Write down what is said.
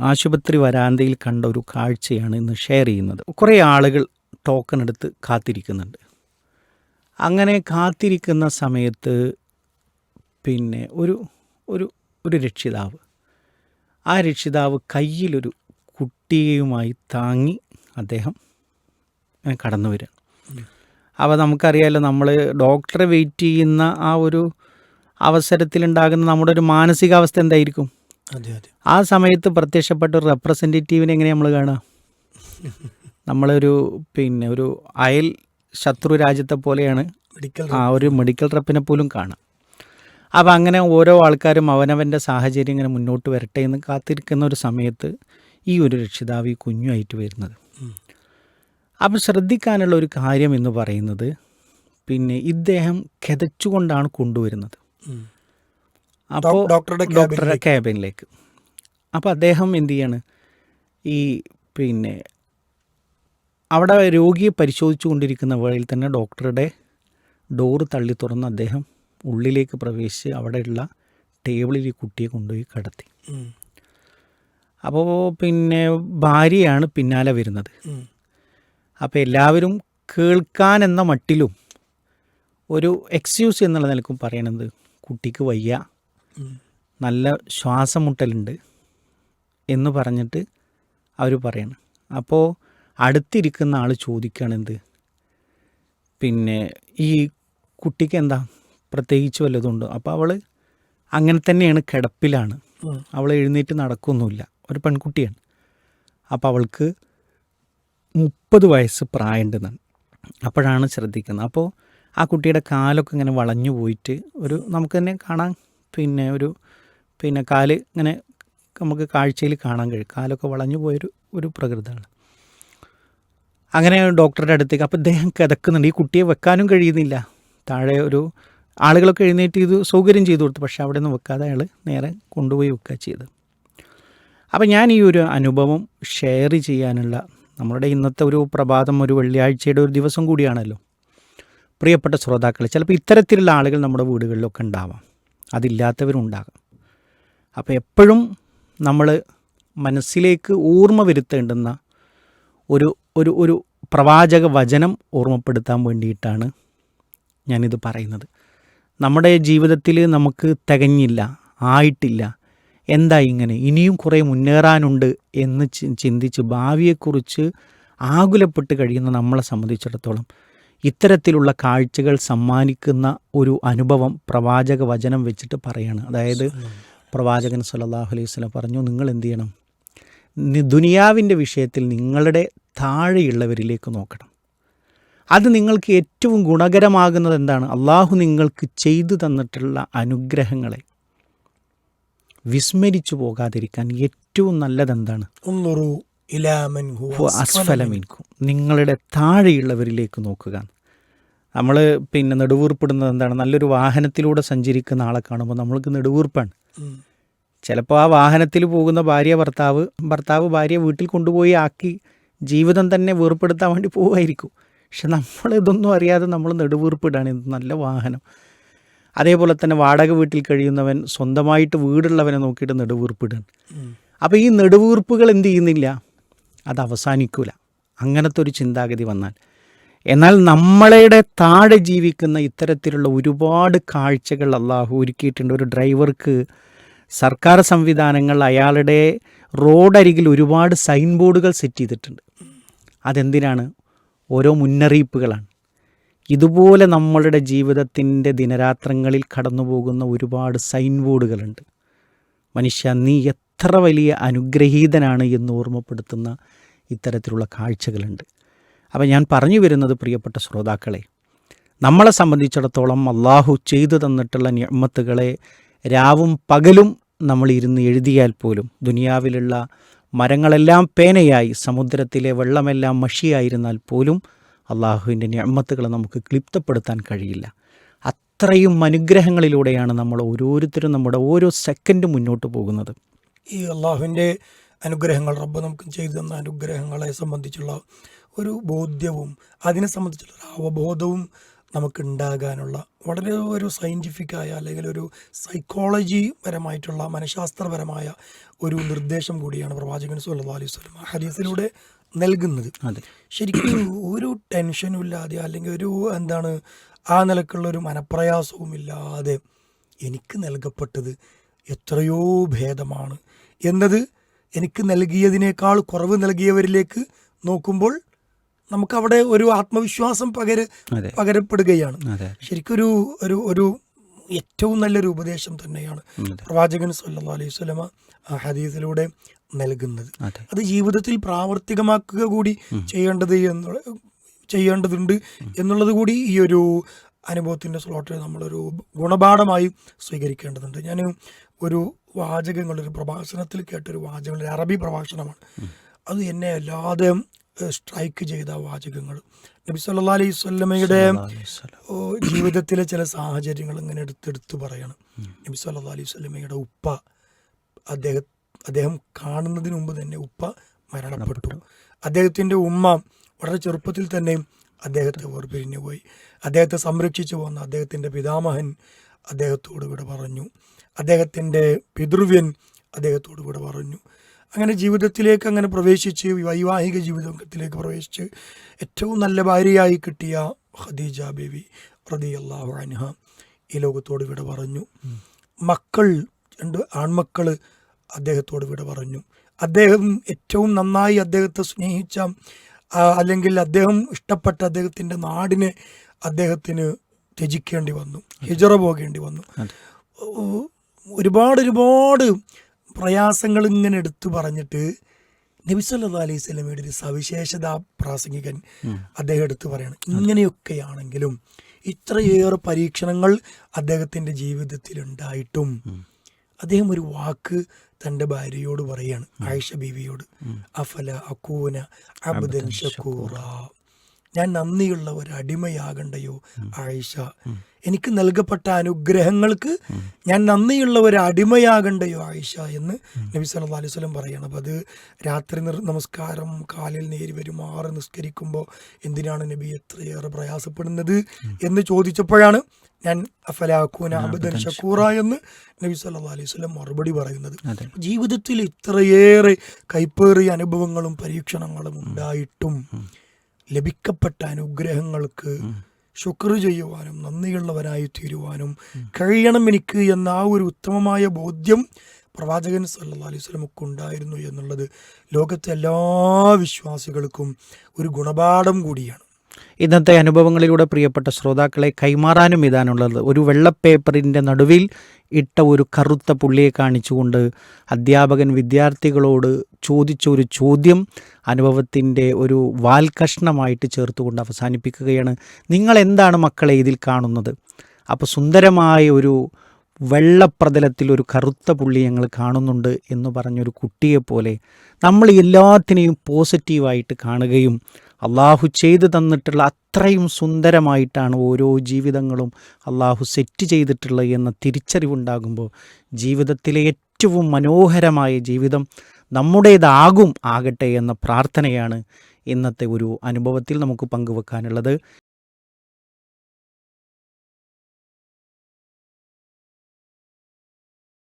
ആശുപത്രി വരാന്തയിൽ കണ്ട ഒരു കാഴ്ചയാണ് ഇന്ന് ഷെയർ ചെയ്യുന്നത്. കുറേ ആളുകൾ ടോക്കൺ എടുത്ത് കാത്തിരിക്കുന്നുണ്ട്. അങ്ങനെ കാത്തിരിക്കുന്ന സമയത്ത് പിന്നെ ഒരു ഒരു ഒരു രക്ഷിതാവ്. ആ രക്ഷിതാവ് കയ്യിലൊരു കുട്ടിയുമായി താങ്ങി അദ്ദേഹം കടന്നു വരിക അപ്പോൾ നമുക്കറിയാമല്ലോ നമ്മൾ ഡോക്ടറെ വെയിറ്റ് ചെയ്യുന്ന ആ ഒരു അവസരത്തിലുണ്ടാകുന്ന നമ്മുടെ ഒരു മാനസികാവസ്ഥ എന്തായിരിക്കും? ആ സമയത്ത് പ്രത്യക്ഷപ്പെട്ട ഒരു റെപ്രസെന്റേറ്റീവിനെ എങ്ങനെ നമ്മൾ കാണുക നമ്മളൊരു പിന്നെ ഒരു അയൽ ശത്രു രാജ്യത്തെ പോലെയാണ് ആ ഒരു മെഡിക്കൽ റെപ്പിനെ പോലും കാണാം. അപ്പം അങ്ങനെ ഓരോ ആൾക്കാരും അവനവന്റെ സാഹചര്യം ഇങ്ങനെ മുന്നോട്ട് വരട്ടെ എന്ന് കാത്തിരിക്കുന്ന ഒരു സമയത്ത് ഈ ഒരു രക്ഷിതാവ് ഈ കുഞ്ഞുമായിട്ട് വരുന്നത്. അപ്പം ശ്രദ്ധിക്കാനുള്ള ഒരു കാര്യം എന്ന് പറയുന്നത് പിന്നെ ഇദ്ദേഹം കിതച്ചുകൊണ്ടാണ് കൊണ്ടുവരുന്നത്. അപ്പോൾ ഡോക്ടറുടെ ഡോക്ടറുടെ ക്യാബിനിലേക്ക്. അപ്പോൾ അദ്ദേഹം എന്ത് ചെയ്യാണ്? ഈ പിന്നെ അവിടെ രോഗിയെ പരിശോധിച്ചു കൊണ്ടിരിക്കുന്ന വേളയിൽ തന്നെ ഡോക്ടറുടെ ഡോറ് തള്ളി തുറന്ന് അദ്ദേഹം ഉള്ളിലേക്ക് പ്രവേശിച്ച് അവിടെയുള്ള ടേബിളിൽ ഈ കുട്ടിയെ കൊണ്ടുപോയി കടത്തി. അപ്പോൾ പിന്നെ ഭാര്യയാണ് പിന്നാലെ വരുന്നത്. അപ്പോൾ എല്ലാവരും കേൾക്കാൻ എന്ന മട്ടിലും ഒരു എക്സ്ക്യൂസ് എന്നുള്ള നിലക്കും പറയണത് കുട്ടിക്ക് വയ്യ. നല്ല ശ്വാസം മുട്ടലുണ്ട് എന്ന് പറഞ്ഞിട്ട് അവർ പറയണം. അപ്പോൾ അടുത്തിരിക്കുന്ന ആൾ ചോദിക്കുകയാണെന്ത്? പിന്നെ ഈ കുട്ടിക്ക് എന്താ പ്രത്യേകിച്ച് വല്ലതുണ്ടോ അപ്പോൾ അവൾ അങ്ങനെ തന്നെയാണ് കിടപ്പിലാണ്. അവൾ എഴുന്നേറ്റ് നടക്കൊന്നുമില്ല. ഒരു പെൺകുട്ടിയാണ്. അപ്പോൾ അവൾക്ക് മുപ്പത് വയസ്സ് പ്രായമുണ്ടെന്നാണ്. അപ്പോഴാണ് ശ്രദ്ധിക്കുന്നത്. അപ്പോൾ ആ കുട്ടിയുടെ കാലൊക്കെ ഇങ്ങനെ വളഞ്ഞു പോയിട്ട് ഒരു നമുക്ക് തന്നെ കാണാൻ പിന്നെ ഒരു പിന്നെ കാൽ ഇങ്ങനെ നമുക്ക് കാഴ്ചയിൽ കാണാൻ കഴിയും. കാലൊക്കെ വളഞ്ഞു പോയൊരു ഒരു പ്രകൃതമാണ് അങ്ങനെ ഡോക്ടറുടെ അടുത്തേക്ക് അപ്പോൾ ഇദ്ദേഹം കിതക്കുന്നുണ്ട്. ഈ കുട്ടിയെ വെക്കാനും കഴിയുന്നില്ല. താഴെ ഒരു ആളുകളൊക്കെ എഴുന്നേറ്റ് ഇത് സൗകര്യം ചെയ്തു കൊടുത്തു. പക്ഷേ അവിടെ നിന്ന് വെക്കാതെ അയാൾ നേരെ കൊണ്ടുപോയി വെക്കുക ചെയ്ത് അപ്പോൾ ഞാൻ ഈ ഒരു അനുഭവം ഷെയർ ചെയ്യാനുള്ള നമ്മുടെ ഇന്നത്തെ ഒരു പ്രഭാതം ഒരു വെള്ളിയാഴ്ചയുടെ ഒരു ദിവസം കൂടിയാണല്ലോ. പ്രിയപ്പെട്ട ശ്രോതാക്കൾ ചിലപ്പോൾ ഇത്തരത്തിലുള്ള ആളുകൾ നമ്മുടെ വീടുകളിലൊക്കെ ഉണ്ടാവാം. അതില്ലാത്തവരുണ്ടാകാം. അപ്പോൾ എപ്പോഴും നമ്മൾ മനസ്സിലേക്ക് ഓർമ്മ വരുത്തേണ്ടുന്ന ഒരു ഒരു ഒരു പ്രവാചക വചനം ഓർമ്മപ്പെടുത്താൻ വേണ്ടിയിട്ടാണ് ഞാനിത് പറയുന്നത്. നമ്മുടെ ജീവിതത്തിൽ നമുക്ക് തികഞ്ഞില്ല ആയിട്ടില്ല എന്താ ഇങ്ങനെ? ഇനിയും കുറേ മുന്നേറാനുണ്ട് എന്ന് ചിന്തിച്ച് ഭാവിയെക്കുറിച്ച് ആകുലപ്പെട്ട് കഴിയുന്ന നമ്മളെ സംബന്ധിച്ചിടത്തോളം ഇത്തരത്തിലുള്ള കാഴ്ചകൾ സമ്മാനിക്കുന്ന ഒരു അനുഭവം പ്രവാചക വചനം വെച്ചിട്ട് പറയാണ്. അതായത് പ്രവാചകൻ സല്ലല്ലാഹു അലൈഹി സ്വലം പറഞ്ഞു നിങ്ങൾ എന്ത് ചെയ്യണം? ദുനിയാവിന്റെ വിഷയത്തിൽ നിങ്ങളുടെ താഴെയുള്ളവരിലേക്ക് നോക്കണം. അത് നിങ്ങൾക്ക് ഏറ്റവും ഗുണകരമാകുന്നത് എന്താണ്? അള്ളാഹു നിങ്ങൾക്ക് ചെയ്തു തന്നിട്ടുള്ള അനുഗ്രഹങ്ങളെ വിസ്മരിച്ചു പോകാതിരിക്കാൻ ഏറ്റവും നല്ലതെന്താണ്? അസ്ഫലമിൻകും നിങ്ങളുടെ താഴെയുള്ളവരിലേക്ക് നോക്കുക. നമ്മൾ പിന്നെ നെടുവീർപ്പിടുന്നത് എന്താണ്? നല്ലൊരു വാഹനത്തിലൂടെ സഞ്ചരിക്കുന്ന ആളെ കാണുമ്പോൾ നമ്മൾക്ക് നെടുവീർപ്പാണ്. ചിലപ്പോൾ ആ വാഹനത്തിൽ പോകുന്ന ഭാര്യ ഭർത്താവ് ഭർത്താവ് ഭാര്യ വീട്ടിൽ കൊണ്ടുപോയി ആക്കി ജീവിതം തന്നെ വീർപ്പെടുത്താൻ വേണ്ടി പോകുമായിരിക്കും പക്ഷെ നമ്മൾ ഇതൊന്നും അറിയാതെ നമ്മൾ നെടുവീർപ്പിടാണ്. ഇത് നല്ല വാഹനം. അതേപോലെ തന്നെ വാടക വീട്ടിൽ കഴിയുന്നവൻ സ്വന്തമായിട്ട് വീടുള്ളവനെ നോക്കിയിട്ട് നെടുവീർപ്പിടാണ് അപ്പോൾ ഈ നെടുവീർപ്പുകൾ എന്ത് ചെയ്യുന്നില്ല? അത് അവസാനിക്കൂല. അങ്ങനത്തെ ഒരു ചിന്താഗതി വന്നാൽ. എന്നാൽ നമ്മളുടെ താഴെ ജീവിക്കുന്ന ഇത്തരത്തിലുള്ള ഒരുപാട് കാഴ്ചകൾ അള്ളാഹു ഒരുക്കിയിട്ടുണ്ട്. ഒരു ഡ്രൈവർക്ക് സർക്കാർ സംവിധാനങ്ങൾ അയാളുടെ റോഡരികിൽ ഒരുപാട് സൈൻ ബോർഡുകൾ സെറ്റ് ചെയ്തിട്ടുണ്ട്. അതെന്തിനാണ്? ഓരോ മുന്നറിയിപ്പുകളാണ്. ഇതുപോലെ നമ്മളുടെ ജീവിതത്തിന്റെ ദിനരാത്രങ്ങളിൽ കടന്നു പോകുന്ന ഒരുപാട് സൈൻ ബോർഡുകളുണ്ട് മനുഷ്യ നീ എത്ര വലിയ അനുഗ്രഹീതനാണ് എന്ന് ഓർമ്മപ്പെടുത്തുന്ന ഇത്തരത്തിലുള്ള കാഴ്ചകളുണ്ട്. അപ്പോൾ ഞാൻ പറഞ്ഞു വരുന്നത് പ്രിയപ്പെട്ട ശ്രോതാക്കളെ നമ്മളെ സംബന്ധിച്ചിടത്തോളം അള്ളാഹു ചെയ്തു തന്നിട്ടുള്ള ഞമ്മത്തുകളെ രാവും പകലും നമ്മൾ ഇരുന്ന് എഴുതിയാൽ പോലും ദുനിയാവിലുള്ള മരങ്ങളെല്ലാം പേനയായി സമുദ്രത്തിലെ വെള്ളമെല്ലാം മഷിയായിരുന്നാൽ പോലും അള്ളാഹുവിന്റെ ഞമ്മത്തുകളെ നമുക്ക് ക്ലിപ്തപ്പെടുത്താൻ കഴിയില്ല. അത്രയും അനുഗ്രഹങ്ങളിലൂടെയാണ് നമ്മൾ ഓരോരുത്തരും നമ്മുടെ ഓരോ സെക്കൻഡും മുന്നോട്ട് പോകുന്നത്. ഈ അള്ളാഹുവിന്റെ അനുഗ്രഹങ്ങൾ റബ്ബ് നമുക്ക് ചെയ്തു തന്ന അനുഗ്രഹങ്ങളെ സംബന്ധിച്ചുള്ള ഒരു ബോധ്യവും അതിനെ സംബന്ധിച്ചുള്ള ഒരു അവബോധവും നമുക്ക് ഉണ്ടാകാനുള്ള വളരെ ഒരു സയന്റിഫിക്കായ അല്ലെങ്കിൽ ഒരു സൈക്കോളജി പരമായിട്ടുള്ള മനഃശാസ്ത്രപരമായ ഒരു നിർദ്ദേശം കൂടിയാണ് പ്രവാചകൻ സുല്ലാ അലൈഹി ആ ഹദീസിലൂടെ നൽകുന്നത്. ശരിക്കും ഒരു ടെൻഷനും ഇല്ലാതെ അല്ലെങ്കിൽ ഒരു എന്താണ് ആ നിലക്കുള്ള ഒരു മനപ്രയാസവും ഇല്ലാതെ എനിക്ക് നൽകപ്പെട്ടത് എത്രയോ ഭേദമാണ്. എന്നത് എനിക്ക് നൽകിയതിനേക്കാൾ കുറവ് നൽകിയവരിലേക്ക് നോക്കുമ്പോൾ നമുക്കവിടെ ഒരു ആത്മവിശ്വാസം പകര പകരപ്പെടുകയാണ്. ശരിക്കൊരു ഒരു ഒരു ഏറ്റവും നല്ലൊരു ഉപദേശം തന്നെയാണ് പ്രവാചകൻ സല്ലാ അലൈഹി സ്വലമ ഹദീസിലൂടെ നൽകുന്നത്. അത്. ജീവിതത്തിൽ പ്രാവർത്തികമാക്കുക കൂടി ചെയ്യേണ്ടത് എന്നുള്ള ചെയ്യേണ്ടതുണ്ട് എന്നുള്ളത് കൂടി ഈ ഒരു അനുഭവത്തിന്റെ സ്ലോട്ടിൽ നമ്മളൊരു ഗുണപാഠമായി സ്വീകരിക്കേണ്ടതുണ്ട്. ഞാൻ ഒരു വാചകങ്ങൾ ഒരു പ്രഭാഷണത്തിൽ കേട്ടൊരു വാചകങ്ങൾ ഒരു അറബി പ്രഭാഷണമാണ്. അത് എന്നെ അല്ലാതെ സ്ട്രൈക്ക് ചെയ്ത വാചകങ്ങൾ. നബി സല്ലാ അലൈഹി സ്വല്ലമയുടെ ജീവിതത്തിലെ ചില സാഹചര്യങ്ങൾ ഇങ്ങനെ എടുത്തെടുത്ത് പറയണം. നബി സല്ലാ അലൈഹി സ്വല്ലമയുടെ ഉപ്പ അദ്ദേഹം അദ്ദേഹം കാണുന്നതിന് മുമ്പ് തന്നെ ഉപ്പ മരണപ്പെട്ടു. അദ്ദേഹത്തിന്റെ ഉമ്മ വളരെ ചെറുപ്പത്തിൽ തന്നെ അദ്ദേഹത്തെ വേർപിരിഞ്ഞു പോയി അദ്ദേഹത്തെ സംരക്ഷിച്ചു പോകുന്ന അദ്ദേഹത്തിന്റെ പിതാമഹൻ അദ്ദേഹത്തോട് ഇവിടെ പറഞ്ഞു. അദ്ദേഹത്തിന്റെ പിതൃവ്യൻ അദ്ദേഹത്തോട് കൂടെ പറഞ്ഞു. അങ്ങനെ ജീവിതത്തിലേക്ക് അങ്ങനെ പ്രവേശിച്ച് വൈവാഹിക ജീവിതത്തിലേക്ക് പ്രവേശിച്ച് ഏറ്റവും നല്ല ഭാര്യയായി കിട്ടിയ ഖദീജ ബേബി റതി അള്ളാഹു അൻഹ ഈ ലോകത്തോട് വിട പറഞ്ഞു. മക്കൾ രണ്ട് ആൺമക്കൾ അദ്ദേഹത്തോട് വിട പറഞ്ഞു. അദ്ദേഹം ഏറ്റവും നന്നായി അദ്ദേഹത്തെ സ്നേഹിച്ച അല്ലെങ്കിൽ അദ്ദേഹം ഇഷ്ടപ്പെട്ട അദ്ദേഹത്തിന്റെ നാടിനെ അദ്ദേഹത്തിന് ത്യജിക്കേണ്ടി വന്നു. ഹിജറ പോകേണ്ടി വന്നു. ഒരുപാട് ഒരുപാട് പ്രയാസങ്ങൾ ഇങ്ങനെ എടുത്തു പറഞ്ഞിട്ട് നബി അലൈഹി സ്വലമയുടെ ഒരു സവിശേഷത പ്രാസംഗികൻ അദ്ദേഹം എടുത്തു പറയണം. ഇങ്ങനെയൊക്കെയാണെങ്കിലും ഇത്രയേറെ പരീക്ഷണങ്ങൾ അദ്ദേഹത്തിന്റെ ജീവിതത്തിൽ ഉണ്ടായിട്ടും അദ്ദേഹം ഒരു വാക്ക് തന്റെ ഭാര്യയോട് പറയാണ് ആയിഷ ബീവിയോട് അഫല അക്കൂന അബ്ദൻ ഷക്കൂറ. ഞാൻ നന്ദിയുള്ള ഒരു അടിമയാകണ്ടയോ ആയിഷ? എനിക്ക് നൽകപ്പെട്ട അനുഗ്രഹങ്ങൾക്ക് ഞാൻ നന്ദിയുള്ള ഒരു അടിമയാകണ്ടയോ ആയിഷ എന്ന് നബി സല്ല അലൈഹി സ്വലം പറയണം. അപ്പം അത് രാത്രി നിർ നമസ്കാരം കാലിൽ നേരി വരുമാറി നിസ്കരിക്കുമ്പോൾ എന്തിനാണ് നബി എത്രയേറെ പ്രയാസപ്പെടുന്നത് എന്ന് ചോദിച്ചപ്പോഴാണ് ഞാൻ അഫലാക്കൂന അബദൻ ഷക്കൂറ എന്ന് നബി സല്ലാ അലൈഹി സ്വലം മറുപടി പറയുന്നത്. ജീവിതത്തിൽ ഇത്രയേറെ കൈപ്പേറിയ അനുഭവങ്ങളും പരീക്ഷണങ്ങളും ഉണ്ടായിട്ടും ലഭിക്കപ്പെട്ട അനുഗ്രഹങ്ങൾക്ക് ശുക്ർ ചെയ്യുവാനും നന്ദിയുള്ളവരായി തീരുവാനും കഴിയണം എനിക്ക് എന്ന ആ ഒരു ഉത്തമമായ ബോധ്യം പ്രവാചകൻ സല്ലാ അലൈഹി വസല്ലമക്ക് ഉണ്ടായിരുന്നു എന്നുള്ളത് ലോകത്തെ എല്ലാ വിശ്വാസികൾക്കും ഒരു ഗുണപാഠം കൂടിയാണ്. ഇന്നത്തെ അനുഭവങ്ങളിലൂടെ പ്രിയപ്പെട്ട ശ്രോതാക്കളെ കൈമാറാനും ഇതാണുള്ളത്. ഒരു വെള്ളപ്പേപ്പറിന്റെ നടുവിൽ ഇട്ട ഒരു കറുത്ത പുള്ളിയെ കാണിച്ചുകൊണ്ട് അധ്യാപകൻ വിദ്യാർത്ഥികളോട് ചോദിച്ച ഒരു ചോദ്യം അനുഭവത്തിന്റെ ഒരു വാൽകഷ്ണമായിട്ട് ചേർത്തുകൊണ്ട് അവസാനിപ്പിക്കുകയാണ്. നിങ്ങൾ എന്താണ് മക്കളെ ഇതിൽ കാണുന്നത്? അപ്പോൾ സുന്ദരമായ ഒരു വെള്ളപ്രതലത്തിൽ ഒരു കറുത്ത പുള്ളി ഞങ്ങൾ കാണുന്നുണ്ട് എന്ന് പറഞ്ഞൊരു കുട്ടിയെപ്പോലെ നമ്മൾ എല്ലാത്തിനെയും പോസിറ്റീവായിട്ട് കാണുകയും അള്ളാഹു ചെയ്തു തന്നിട്ടുള്ള അത്രയും സുന്ദരമായിട്ടാണ് ഓരോ ജീവിതങ്ങളും അള്ളാഹു സെറ്റ് ചെയ്തിട്ടുള്ളത് എന്ന തിരിച്ചറിവുണ്ടാകുമ്പോൾ ജീവിതത്തിലെ ഏറ്റവും മനോഹരമായ ജീവിതം നമ്മുടേതാകും ആകട്ടെ എന്ന പ്രാർത്ഥനയാണ് ഇന്നത്തെ ഒരു അനുഭവത്തിൽ നമുക്ക് പങ്കുവെക്കാനുള്ളത്.